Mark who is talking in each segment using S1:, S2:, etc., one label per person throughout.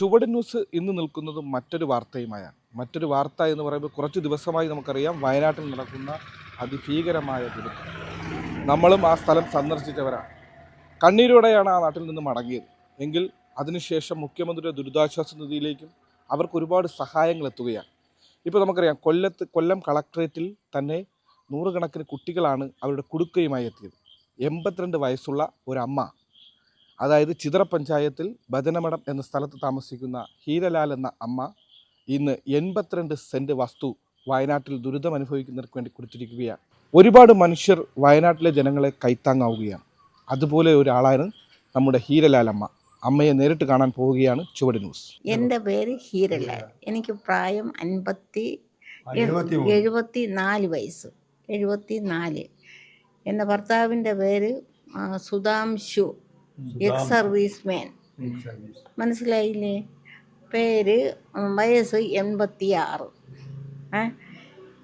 S1: ചുവട് ന്യൂസ് ഇന്ന് നിൽക്കുന്നത് മറ്റൊരു വാർത്തയുമായാണ്. മറ്റൊരു വാർത്ത എന്ന് പറയുമ്പോൾ കുറച്ച് ദിവസമായി നമുക്കറിയാം വയനാട്ടിൽ നടക്കുന്ന അതിഭീകരമായ ദുരന്തം. നമ്മളും ആ സ്ഥലം സന്ദർശിച്ചവരാണ്. കണ്ണീരോടെയാണ് ആ നാട്ടിൽ നിന്ന് മടങ്ങിയത്. എങ്കിൽ അതിനുശേഷം മുഖ്യമന്ത്രിയുടെ ദുരിതാശ്വാസ നിധിയിലേക്കും അവർക്ക് ഒരുപാട് സഹായങ്ങൾ എത്തുകയാണ്. ഇപ്പോൾ നമുക്കറിയാം കൊല്ലത്ത് കൊല്ലം കളക്ടറേറ്റിൽ തന്നെ നൂറുകണക്കിന് കുട്ടികളാണ് അവരുടെ കുടുക്കയുമായി എത്തിയത്. എൺപത്തിരണ്ട് വയസ്സുള്ള ഒരമ്മ അതായത് ചിതറ പഞ്ചായത്തിൽ ഭജനമഠം എന്ന സ്ഥലത്ത് താമസിക്കുന്ന ഹീരലാൽ എന്ന അമ്മ ഇന്ന് എൺപത്തിരണ്ട് സെന്റ് വസ്തു വയനാട്ടിൽ ദുരിതം അനുഭവിക്കുന്നവർക്ക് വേണ്ടി കൊടുത്തിരിക്കുകയാണ്. ഒരുപാട് മനുഷ്യർ വയനാട്ടിലെ ജനങ്ങളെ കൈത്താങ്ങാവുകയാണ്. അതുപോലെ ഒരാളാണ് നമ്മുടെ ഹീരലാൽ അമ്മ. അമ്മയെ നേരിട്ട് കാണാൻ പോവുകയാണ് ചുവട് ന്യൂസ്.
S2: എന്റെ പേര് ഹീരലാൽ. എനിക്ക് പ്രായം അൻപത്തി
S3: എഴുപത്തി
S2: നാല് വയസ്സ്. എഴുപത്തി നാല് എന്റെ ഭർത്താവിന്റെ പേര് സുധാംശു. എക്സ് സർവീസ് മാൻ മനസ്സിലായില്ലേ? പേര് വയസ്സ് എൺപത്തി ആറ് ഏ?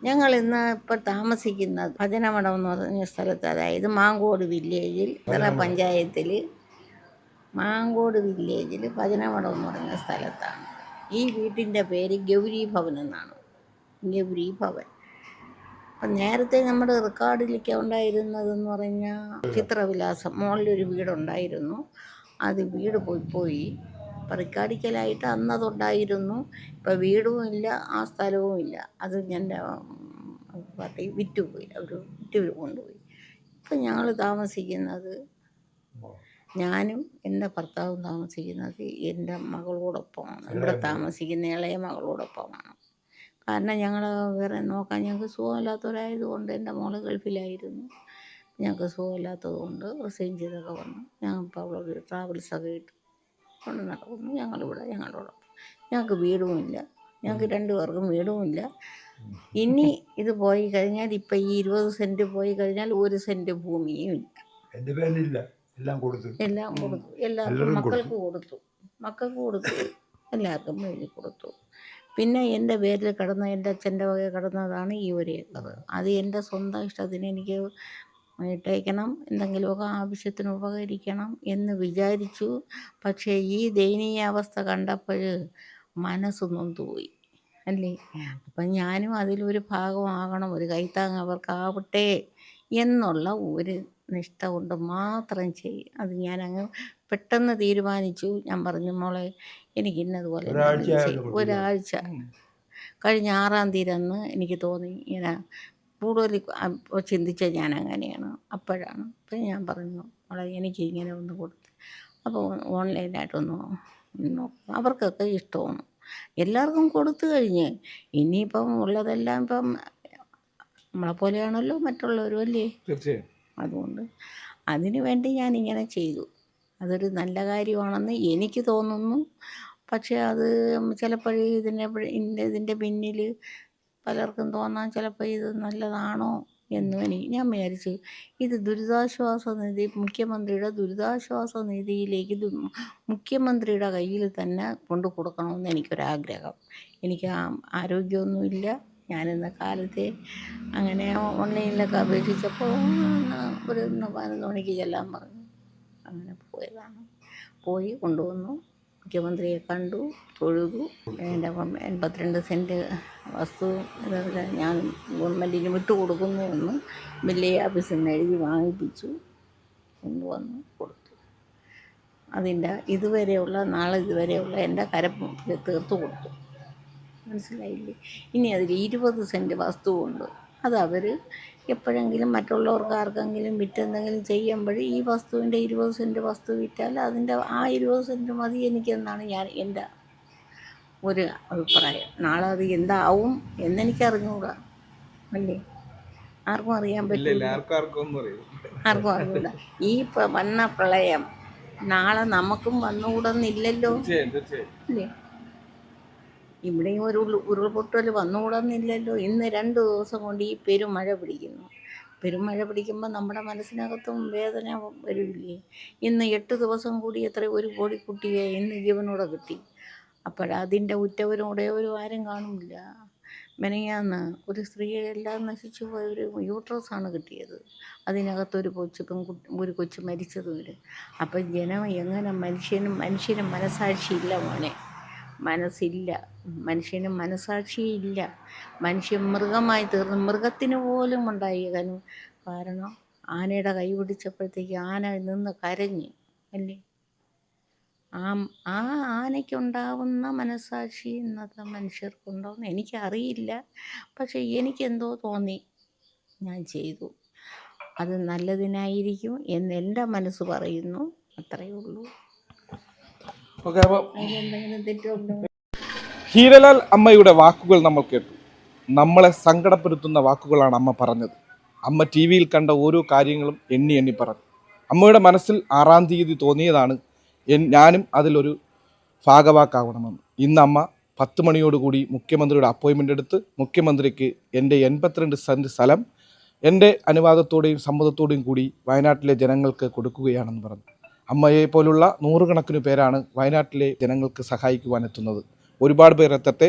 S2: ഞങ്ങൾ ഇന്ന് ഇപ്പോൾ താമസിക്കുന്നത് ഭജനമഠം എന്ന് പറഞ്ഞ സ്ഥലത്ത് അതായത് മാങ്കോട് വില്ലേജിൽ ഇത്ര പഞ്ചായത്തിൽ. മാങ്കോട് വില്ലേജിൽ ഭജനമഠം എന്ന് പറഞ്ഞ സ്ഥലത്താണ്. ഈ വീട്ടിന്റെ പേര് ഗൗരി ഭവൻ എന്നാണ്. ഗൗരി ഭവൻ അപ്പം നേരത്തെ നമ്മുടെ റെക്കോർഡിലേക്ക് ഉണ്ടായിരുന്നതെന്ന് പറഞ്ഞാൽ ചിത്രവിലാസം മുകളിലൊരു വീടുണ്ടായിരുന്നു. അത് വീട് പോയി പോയി. റിക്കാർഡിക്കലായിട്ട് അന്നതുണ്ടായിരുന്നു. ഇപ്പം വീടും ഇല്ല ആ സ്ഥലവും ഇല്ല. അത് എന്റെ പാർട്ടി വിറ്റുപോയി. അവർ വിറ്റ് കൊണ്ടുപോയി. ഇപ്പം ഞങ്ങൾ താമസിക്കുന്നത് ഞാനും എന്റെ ഭർത്താവും താമസിക്കുന്നത് എന്റെ മകളോടൊപ്പമാണ്. ഇവിടെ താമസിക്കുന്ന ഇളയ മകളോടൊപ്പമാണ്. കാരണം ഞങ്ങൾ വേറെ നോക്കാൻ ഞങ്ങൾക്ക് സുഖമില്ലാത്തവരായത് കൊണ്ട് എന്റെ മോൾ ഗൾഫിലായിരുന്നു. ഞങ്ങൾക്ക് സുഖമില്ലാത്തത് കൊണ്ട് റിസൈൻ ചെയ്തൊക്കെ വന്നു. ഞങ്ങൾ ഇപ്പോൾ അവിടെ ട്രാവൽസൊക്കെ ഇട്ട് കൊണ്ട് നടക്കുന്നു. ഞങ്ങളിവിടെ ഞങ്ങളോടൊപ്പം ഞങ്ങൾക്ക് വീടുമില്ല. ഞങ്ങൾക്ക് രണ്ടു പേർക്കും വീടുമില്ല. ഇനി ഇത് പോയി കഴിഞ്ഞാൽ ഇപ്പം ഈ ഇരുപത് സെന്റ് പോയി കഴിഞ്ഞാൽ ഒരു സെന്റ് ഭൂമിയും ഇല്ല.
S3: എല്ലാം കൊടുത്തു.
S2: എല്ലാം കൊടുത്തു. എല്ലാവർക്കും മക്കൾക്ക് കൊടുത്തു. മക്കൾക്ക് കൊടുത്തു. എല്ലാവർക്കും എഴുതി കൊടുത്തു. പിന്നെ എന്റെ പേരിൽ കിടന്ന എന്റെ അച്ഛന്റെ വക കിടന്നതാണ് ഈ ഒരു ഏക്കർ അത്. എന്റെ സ്വന്തം ഇഷ്ടത്തിന് എനിക്ക് ഇട്ടേക്കണം എന്തെങ്കിലുമൊക്കെ ആവശ്യത്തിന് ഉപകരിക്കണം എന്ന് വിചാരിച്ചു. പക്ഷേ ഈ ദയനീയ അവസ്ഥ കണ്ടപ്പോൾ മനസ്സൊന്നും തോയി അല്ലേ? അപ്പം ഞാനും അതിലൊരു ഭാഗമാകണം ഒരു കൈത്താങ് അവർക്കാവട്ടെ എന്നുള്ള ഒരു നിഷ്ഠ കൊണ്ട് മാത്രം ചെയ്യും. അത് ഞാൻ ഞാനങ്ങ് പെട്ടെന്ന് തീരുമാനിച്ചു. ഞാൻ പറഞ്ഞു മോളെ എനിക്ക് ഇന്നതുപോലെ
S3: ഒരാഴ്ച
S2: എന്തെങ്കിലും
S3: ആയല്ലോ
S2: ചെയ്യ്."
S3: കൊടുത്തു.
S2: ഒരാഴ്ച. കഴിഞ്ഞ ആറാം തീയതി അന്ന് എനിക്ക് തോന്നി ഇങ്ങനെ കൂടുതൽ ചിന്തിച്ച ഞാൻ അങ്ങനെയാണ്. അപ്പോഴാണ്. അപ്പം ഞാൻ പറഞ്ഞു മോളെ എനിക്ക് ഇങ്ങനെ ഒന്ന് കൊടുത്ത്. അപ്പോൾ ഓൺലൈനായിട്ടൊന്ന് നോക്കും. അവർക്കൊക്കെ ഇഷ്ടമാണ്. എല്ലാവർക്കും കൊടുത്തു കഴിഞ്ഞ്. ഇനിയിപ്പം ഉള്ളതെല്ലാം ഇപ്പം നമ്മളെ പോലെയാണല്ലോ മറ്റുള്ളവരും അല്ലേ?
S1: തീർച്ചയായും.
S2: അതുകൊണ്ട് അതിനു വേണ്ടി ഞാൻ ഇങ്ങനെ ചെയ്തു. അതൊരു നല്ല കാര്യമാണെന്ന് എനിക്ക് തോന്നുന്നു. പക്ഷേ അത് ചിലപ്പോൾ ഇതിന്റെ ഇതിന്റെ പിന്നിൽ പലർക്കും തോന്നാൻ ചിലപ്പോൾ ഇത് നല്ലതാണോ എന്നും എനിക്ക് ഞാൻ വിചാരിച്ചു. ഇത് ദുരിതാശ്വാസ നിധി മുഖ്യമന്ത്രിയുടെ ദുരിതാശ്വാസ നിധിയിലേക്ക് മുഖ്യമന്ത്രിയുടെ കയ്യിൽ തന്നെ കൊണ്ടു കൊടുക്കണമെന്ന് എനിക്കൊരാഗ്രഹം. എനിക്ക് ആരോഗ്യമൊന്നുമില്ല. ഞാനിന്ന കാലത്തെ അങ്ങനെ ഓൺലൈനിലൊക്കെ അപേക്ഷിച്ചപ്പോൾ ഒരു പതിനൊന്ന് മണിക്ക് ചെല്ലാൻ പറഞ്ഞു. അങ്ങനെ പോയതാണ്. പോയി കൊണ്ടുവന്നു. മുഖ്യമന്ത്രിയെ കണ്ടു തൊഴുതു. എന്റെ എൺപത്തിരണ്ട് സെന്റ് വസ്തു ഇതൊക്കെ ഞാൻ ഗവൺമെന്റിന് വിട്ടുകൊടുക്കുന്നു എന്ന് വില്ലേജ് ഓഫീസിൽ നിന്ന് എഴുതി വാങ്ങിപ്പിച്ചു കൊണ്ടുവന്ന് കൊടുത്തു. അതിന്റെ ഇതുവരെയുള്ള നാളെ ഇതുവരെയുള്ള എന്റെ കരപ്പ് തീർത്തു കൊടുത്തു. മനസ്സിലായില്ലേ? ഇനി അതിൽ ഇരുപത് സെന്റ് വസ്തുവുണ്ട്. അത് അവർ എപ്പോഴെങ്കിലും മറ്റുള്ളവർക്ക് ആർക്കെങ്കിലും വിറ്റെന്തെങ്കിലും ചെയ്യുമ്പോൾ ഈ വസ്തുവിന്റെ ഇരുപത് സെന്റ് വസ്തു വിറ്റാൽ അതിന്റെ ആ ഇരുപത് സെന്റ് മതി എനിക്കെന്നാണ് ഞാൻ എന്റെ ഒരു അഭിപ്രായം. നാളെ അത് എന്താവും എന്നെനിക്കറിഞ്ഞുകൂടാ അല്ലേ? ആർക്കും അറിയാൻ പറ്റില്ല
S1: ആർക്കും ആർക്കും
S2: ഈ വന്ന പ്രളയം നാളെ നമുക്കും വന്നുകൂടുന്നില്ലല്ലോ. അല്ലേ? ഇവിടെയും ഒരു ഉരുൾ- ഉരുൾപൊട്ടൽ വന്നുകൂടുന്നില്ലല്ലോ. ഇന്ന് രണ്ട് ദിവസം കൊണ്ട് ഈ പെരുമഴ പിടിക്കുന്നു. പെരുമഴ പിടിക്കുമ്പോൾ നമ്മുടെ മനസ്സിനകത്തും വേദന വരില്ലേ ഇന്ന് എട്ട് ദിവസം കൂടി എത്ര ഒരു കോടി കുട്ടിയെ ഇന്ന് ജീവനോടെ കിട്ടി. അപ്പോഴതിന്റെ ഉറ്റവരും ഉടയവരും ആരും കാണില്ല മെനയാന്ന് ഒരു സ്ത്രീയെ എല്ലാം നശിച്ചു പോയ ഒരു യൂട്രസാണ് കിട്ടിയത്. അതിനകത്തൊരു കൊച്ചു പെൺകുട്ടി ഒരു കൊച്ചു മരിച്ചതും വരെ. അപ്പം ജനം എങ്ങനെ മനുഷ്യനും മനുഷ്യനും മനസാക്ഷി ഇല്ല മോനെ. മനസ്സില്ല. മനുഷ്യന് മനസാക്ഷിയില്ല മനുഷ്യൻ മൃഗമായി തീർന്നു. മൃഗത്തിന് പോലും ഉണ്ടായി കാരണം ആനയുടെ കൈ പിടിച്ചപ്പോഴത്തേക്ക് ആന നിന്ന് കരഞ്ഞ് അല്ലേ? ആ ആ ആനയ്ക്കുണ്ടാവുന്ന മനസാക്ഷി ഇന്നത്തെ മനുഷ്യർക്കുണ്ടോയെന്ന് എനിക്കറിയില്ല. പക്ഷെ എനിക്കെന്തോ തോന്നി. ഞാൻ ചെയ്തു. അത് നല്ലതിനായിരിക്കും എന്ന് എന്റെ മനസ്സ് പറയുന്നു. അത്രയേ ഉള്ളൂ.
S1: ഓക്കെ അപ്പോൾ ഹീരലാൽ അമ്മയുടെ വാക്കുകൾ നമ്മൾ കേട്ടു. നമ്മളെ സങ്കടപ്പെടുത്തുന്ന വാക്കുകളാണ് അമ്മ പറഞ്ഞത്. അമ്മ ടി വിയിൽ കണ്ട ഓരോ കാര്യങ്ങളും എണ്ണി എണ്ണി പറഞ്ഞു. അമ്മയുടെ മനസ്സിൽ ആറാം തീയതി തോന്നിയതാണ് ഞാനും അതിലൊരു ഭാഗവാക്കാവണമെന്ന്. ഇന്ന് അമ്മ പത്ത് മണിയോടുകൂടി മുഖ്യമന്ത്രിയുടെ അപ്പോയിൻമെന്റ് എടുത്ത് മുഖ്യമന്ത്രിക്ക് എന്റെ എൺപത്തിരണ്ട് സെന്റ് സ്ഥലം എന്റെ അനുവാദത്തോടെയും സമ്മതത്തോടെയും കൂടി വയനാട്ടിലെ ജനങ്ങൾക്ക് കൊടുക്കുകയാണെന്ന് പറഞ്ഞു. അമ്മയെ പോലുള്ള നൂറുകണക്കിന് പേരാണ് വയനാട്ടിലെ ജനങ്ങൾക്ക് സഹായിക്കുവാൻ എത്തുന്നത് ഒരുപാട് പേർ എത്തട്ടെ.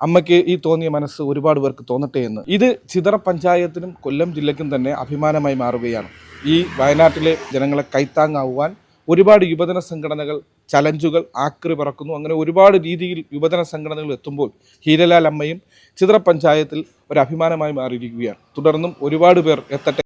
S1: അമ്മയ്ക്ക് ഈ തോന്നിയ മനസ്സ് ഒരുപാട് പേർക്ക് തോന്നട്ടെ എന്ന്. ഇത് ചിതറ പഞ്ചായത്തിനും കൊല്ലം ജില്ലയ്ക്കും തന്നെ അഭിമാനമായി മാറുകയാണ്. ഈ വയനാട്ടിലെ ജനങ്ങളെ കൈത്താങ്ങാവുവാൻ ഒരുപാട് യുവജന സംഘടനകൾ ചലഞ്ചുകൾ ആക്രി പറക്കുന്നു. അങ്ങനെ ഒരുപാട് രീതിയിൽ യുവജന സംഘടനകൾ എത്തുമ്പോൾ ഹീരലാൽ അമ്മയും ചിതറ പഞ്ചായത്തിൽ ഒരു അഭിമാനമായി മാറിയിരിക്കുകയാണ്. തുടർന്നും ഒരുപാട് പേർ എത്തട്ടെ.